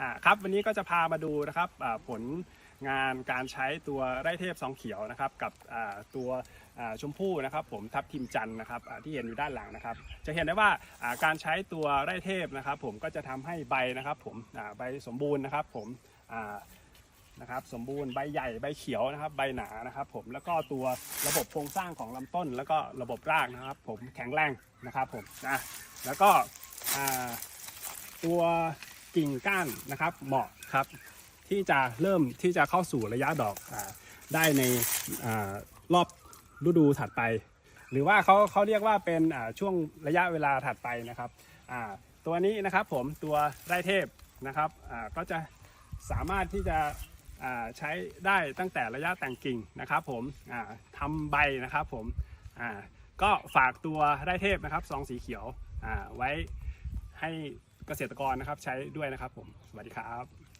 อ่าครับวันนี้ก็จะพามาดูนะครับผลงานการใช้ตัวไร่เทพซองเขียวนะครับกับตัวอ่าชมพู่นะครับ ผมทับทิมจันนะครับที่เห็นอยู่ด้านหลังนะครับ จะเห็นได้ว่าการใช้ตัวไร่เทพนะครับ ผมก็จะทำให้ใบนะครับ ผมใบสมบูรณ์นะครับ ผมนะครับสมบูรณ์ใบใหญ่ใบเขียวนะครับ ใบหนานะครับ ผมแล้วก็ตัวระบบโครงสร้างของลำต้น แล้วก็ระบบรากนะครับ ผมแข็งแรงนะครับ ผมนะแล้วก็ตัว กิ่งก้านนะครับ เหมาะครับที่จะเริ่มที่จะเข้าสู่ระยะดอกอาได้ในอารอบฤดูถัดไป หรือว่าเขาเขาเรียกว่าเป็นอ่าช่วงระยะเวลาถัดไปนะครับอ่าตัวนี้นะครับผมตัวไร่เทพนะครับอ่าก็จะสามารถที่จะอ่าใช้ได้ตั้งแต่ระยะแต่งกิ่งนะครับ ผมอ่าทำใบนะครับผมอ่าก็ฝากตัวไร่เทพนะครับซองสีเขียวอ่าไว้ให้ เกษตรกรนะครับใช้ด้วยนะครับผม สวัสดีครับ